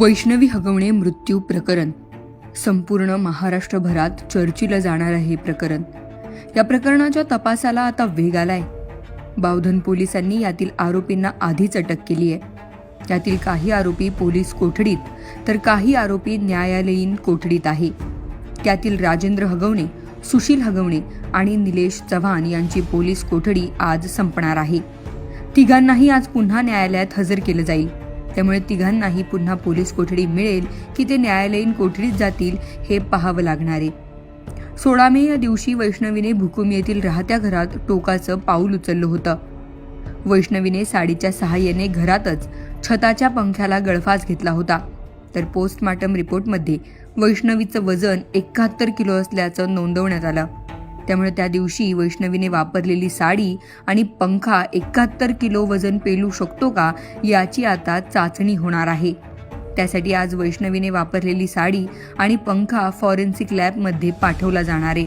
वैष्णवी हगवणे मृत्यू प्रकरण. संपूर्ण महाराष्ट्रभरात चर्चीला जाणार आहे हे प्रकरण. या प्रकरणाच्या तपासाला आता वेग आलाय. बावधन पोलिसांनी यातील आरोपींना आधीच अटक केली आहे. यातील काही आरोपी पोलीस कोठडीत तर काही आरोपी न्यायालयीन कोठडीत आहे. त्यातील राजेंद्र हगवणे सुशील हगवणे आणि निलेश चव्हाण यांची पोलीस कोठडी आज संपणार आहे. तिघांनाही आज पुन्हा न्यायालयात हजर केलं जाईल. त्यामुळे तिघांनाही पुन्हा पोलीस कोठडी मिळेल की ते न्यायालयीन कोठडीत जातील हे पाहावं लागणार आहे. सोळा मे या दिवशी वैष्णवीने भुकुम येथील राहत्या घरात टोकाचं पाऊल उचललं होतं. वैष्णवीने साडीच्या सहाय्याने घरातच छताच्या पंख्याला गळफास घेतला होता. तर पोस्टमार्टम रिपोर्टमध्ये वैष्णवीचं वजन एकाहत्तर किलो असल्याचं नोंदवण्यात आलं. त्यामुळे त्या दिवशी वैष्णवीने वापरलेली साडी आणि पंखा एकाहत्तर किलो वजन पेलू शकतो का याची आता चाचणी होणार आहे. त्यासाठी आज वैष्णवीने वापरलेली साडी आणि पंखा फॉरेन्सिक लॅबमध्ये पाठवला जाणार आहे.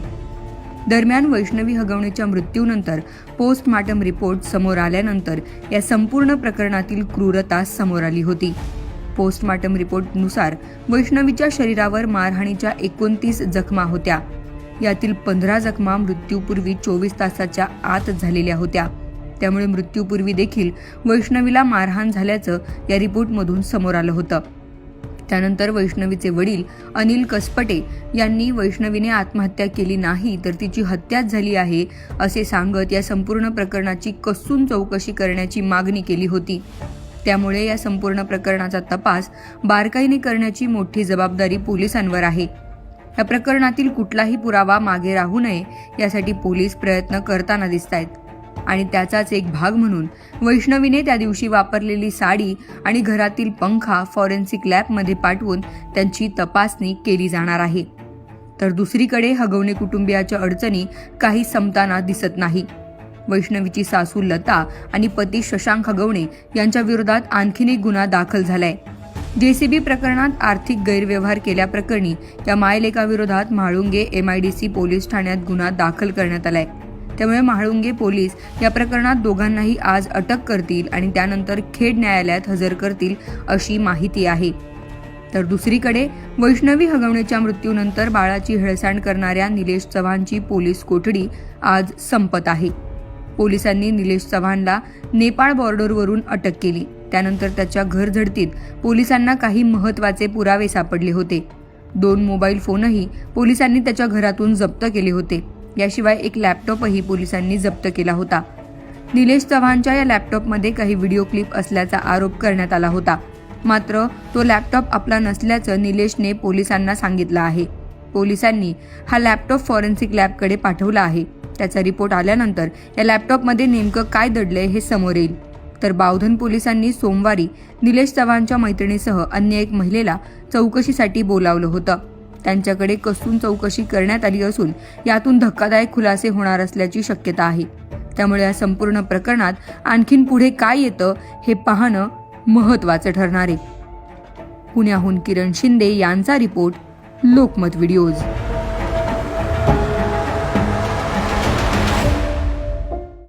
दरम्यान वैष्णवी हगवणेच्या मृत्यूनंतर पोस्टमार्टम रिपोर्ट समोर आल्यानंतर या संपूर्ण प्रकरणातील क्रूरता समोर आली होती. पोस्टमार्टम रिपोर्टनुसार वैष्णवीच्या शरीरावर मारहाणीच्या एकोणतीस जखमा होत्या. यातील पंधरा जखमा मृत्यूपूर्वी चोवीस तासाच्या आत झालेल्या होत्या. त्यामुळे मृत्यूपूर्वी देखील वैष्णवीला मारहाण झाल्याचं या रिपोर्टमधून समोर आलं होतं. त्यानंतर वैष्णवीचे वडील अनिल कसपटे यांनी वैष्णवीने आत्महत्या केली नाही तर तिची हत्याच झाली आहे असे सांगत या संपूर्ण प्रकरणाची कसून चौकशी करण्याची मागणी केली होती. त्यामुळे या संपूर्ण प्रकरणाचा तपास बारकाईने करण्याची मोठी जबाबदारी पोलिसांवर आहे. या प्रकरणातील कुठलाही पुरावा मागे राहू नये यासाठी पोलीस प्रयत्न करताना दिसत आहेत आणि त्याचाच एक भाग म्हणून वैष्णवीने त्या दिवशी वापरलेली साडी आणि घरातील पंखा फॉरेन्सिक लॅबमध्ये पाठवून त्यांची तपासणी केली जाणार आहे. तर दुसरीकडे हगवणे कुटुंबियाच्या अडचणी काही संपताना दिसत नाही. वैष्णवीची सासू लता आणि पती शशांक हगवणे यांच्या विरोधात आणखीन एक गुन्हा दाखल झालाय. जेसीबी प्रकरणात आर्थिक गैरव्यवहार केल्याप्रकरणी या मायलेकाविरोधात म्हाळुंगे एमआयडीसी पोलीस ठाण्यात गुन्हा दाखल करण्यात आलाय. त्यामुळे म्हाळुंगे पोलीस या प्रकरणात दोघांनाही आज अटक करतील आणि त्यानंतर खेड न्यायालयात हजर करतील अशी माहिती आहे. तर दुसरीकडे वैष्णवी हगवणेच्या मृत्यूनंतर बाळाची हेळसांड करणाऱ्या निलेश चव्हाणची पोलीस कोठडी आज संपत आहे. पोलिसांनी निलेश चव्हाणला नेपाळ बॉर्डरवरून अटक केली. त्यानंतर त्याच्या घर झडतीत पोलिसांना काही महत्त्वाचे पुरावे सापडले होते. दोन मोबाईल फोनही पोलिसांनी त्याच्या घरातून जप्त केले होते. याशिवाय एक लॅपटॉपही पोलिसांनी जप्त केला होता. निलेश चव्हाणच्या या लॅपटॉपमध्ये काही व्हिडिओ क्लिप असल्याचा आरोप करण्यात आला होता. मात्र तो लॅपटॉप आपला नसल्याचं निलेशने पोलिसांना सांगितलं आहे. पोलिसांनी हा लॅपटॉप फॉरेन्सिक लॅबकडे पाठवला आहे. त्याचा रिपोर्ट आल्यानंतर या लॅपटॉपमध्ये नेमकं काय दडलंय हे समोर येईल. तर बावधन पोलिसांनी सोमवारी निलेश चव्हाणच्या मैत्रिणीसह अन्य एक महिलेला चौकशीसाठी बोलावलं होतं. त्यांच्याकडे कसून चौकशी करण्यात आली असून यातून धक्कादायक खुलासे होणार असल्याची शक्यता आहे. त्यामुळे या संपूर्ण प्रकरणात आणखीन पुढे काय येतं हे पाहणं महत्वाचं ठरणार आहे. पुण्याहून किरण शिंदे यांचा रिपोर्ट लोकमत व्हिडिओज.